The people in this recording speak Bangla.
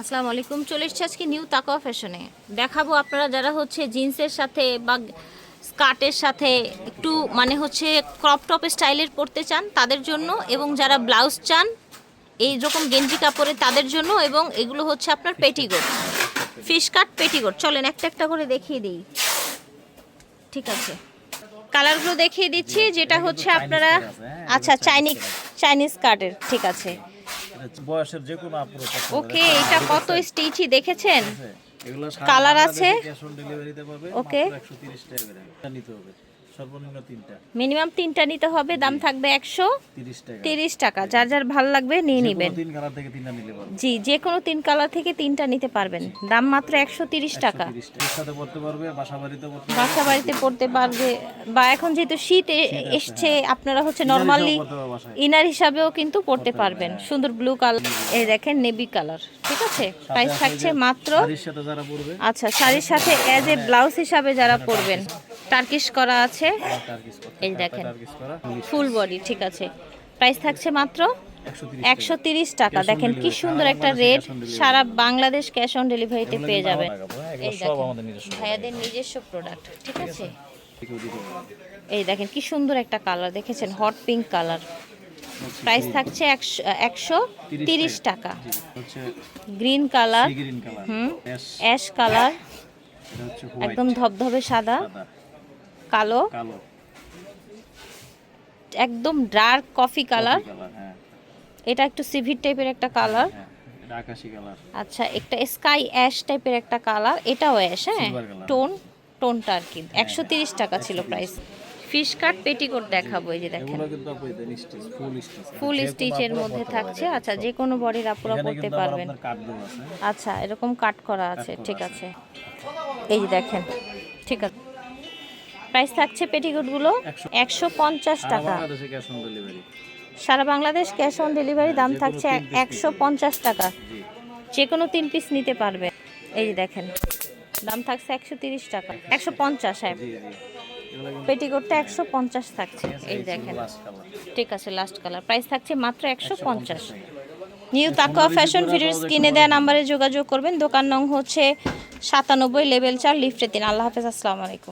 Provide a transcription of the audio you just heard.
আসসালামু আলাইকুম চলে এসেছি আজকে নিউ তাকওয়া ফ্যাশনে। দেখাবো আপনারা যারা হচ্ছে জিন্সের সাথে বা স্কার্টের সাথে একটু মানে হচ্ছে ক্রপ টপ স্টাইলের পরতে চান তাদের জন্য এবং যারা ব্লাউজ চান এই রকম গেঞ্জি কাপড়ে তাদের জন্য এবং এগুলো হচ্ছে আপনার পেটিকোট ফিশ কাট পেটিকোট চলেন একটা একটা করে দেখিয়ে দিই। ঠিক আছে। কালারগুলো দেখিয়ে দিচ্ছি যেটা হচ্ছে আপনারা আচ্ছা চাইনিজ চাইনিজ কার্ডের ঠিক আছে। বয়সের যে কোনো আপুরো ওকে এটা কত স্টিচই দেখেছেন? কালার আছে? ক্যাশ অন ডেলিভারিতে পাবে ওকে। একশো তিরিশ টাকা করে। নিতে হবে। সর্বনিম্ন তিনটা। মিনিমাম তিনটা নিতে হবে দাম থাকবে একশো তিরিশ টাকা। যার যার ভালো লাগবে নিয়ে নেবেন। তিন কালার থেকে তিনটা নিলে পারবে জি যে কোনো তিন কালার থেকে তিনটা নিতে পারবেন। দাম মাত্র একশো তিরিশ টাকা। সাথে পড়তে পারবে বাসা বাড়িতে পড়তে পারবে। পড়তে পারবে বা এখন যেহেতু শীত এসছে আপনারা হচ্ছে নর্মালি ইনার হিসাবেও কিন্তু পড়তে পারবেন। সুন্দর ব্লু কালার এই দেখেন নেভি কালার ঠিক আছে? প্রাইস থাকছে মাত্র আচ্ছা শাড়ির সাথে অ্যাজ এ ব্লাউজ হিসাবে যারা পরবেন। টার্কিশ করা আছে। এই দেখেন। ফুল বডি ঠিক আছে। প্রাইস থাকছে মাত্র একশো তিরিশ টাকা। দেখেন কি সুন্দর একটা রেট। সারা বাংলাদেশ ক্যাশ অন ডেলিভারিতে পেয়ে যাবেন। এগুলো এই দেখেন। ভাইয়াদের নিজস্ব প্রোডাক্ট ঠিক আছে। এই দেখেন কি সুন্দর একটা কালার দেখেছেন? হট পিঙ্ক কালার প্রাইস থাকছে একশো তিরিশ টাকা। গ্রিন কালার হুম। অ্যাশ কালার একদম ধবধবে সাদা। কালো। কালো। একদম ডার্ক কফি কালার হ্যাঁ। এটা একটু সিভির টাইপের একটা কালার হ্যাঁ এটা কালার আচ্ছা একটা স্কাই অ্যাশ টাইপের একটা কালার এটাও অ্যাশ হ্যাঁ। টোন টোনটা আর কি। একশো তিরিশ টাকা ছিল প্রাইস ফিশ কাট পেটিকোট দেখাবো এই যে দেখেন। ফুল স্টিচ ফুল স্টিচের মধ্যে থাকছে। আচ্ছা যে কোনো বডির আপুরা পরতে পারবেন। আচ্ছা এরকম কাট করা আছে ঠিক আছে। এই যে দেখেন ঠিক আছে। প্রাইস থাকছে পেটিকোটগুলো একশো পঞ্চাশ টাকা। সারা বাংলাদেশ ক্যাশ অন ডেলিভারি দাম থাকছে একশো পঞ্চাশ টাকা। যে কোনো তিন পিস নিতে পারবে। এই যে দেখেন দাম থাকছে একশো তিরিশ টাকা। একশো পঞ্চাশ হ্যাঁ। পেটিকোটটা একশো পঞ্চাশ থাকছে। এই দেখেন। ঠিক আছে লাস্ট কালার প্রাইস থাকছে মাত্র একশো পঞ্চাশ। নিউ তাকুয়া ফ্যাশন ভিডিওর স্ক্রিনে দেওয়া নাম্বারে যোগাযোগ করবেন। দোকান নং হচ্ছে সাতানব্বই লেভেল চার লিফটে তিন। আল্লাহ হাফেজ আসসালামু আলাইকুম।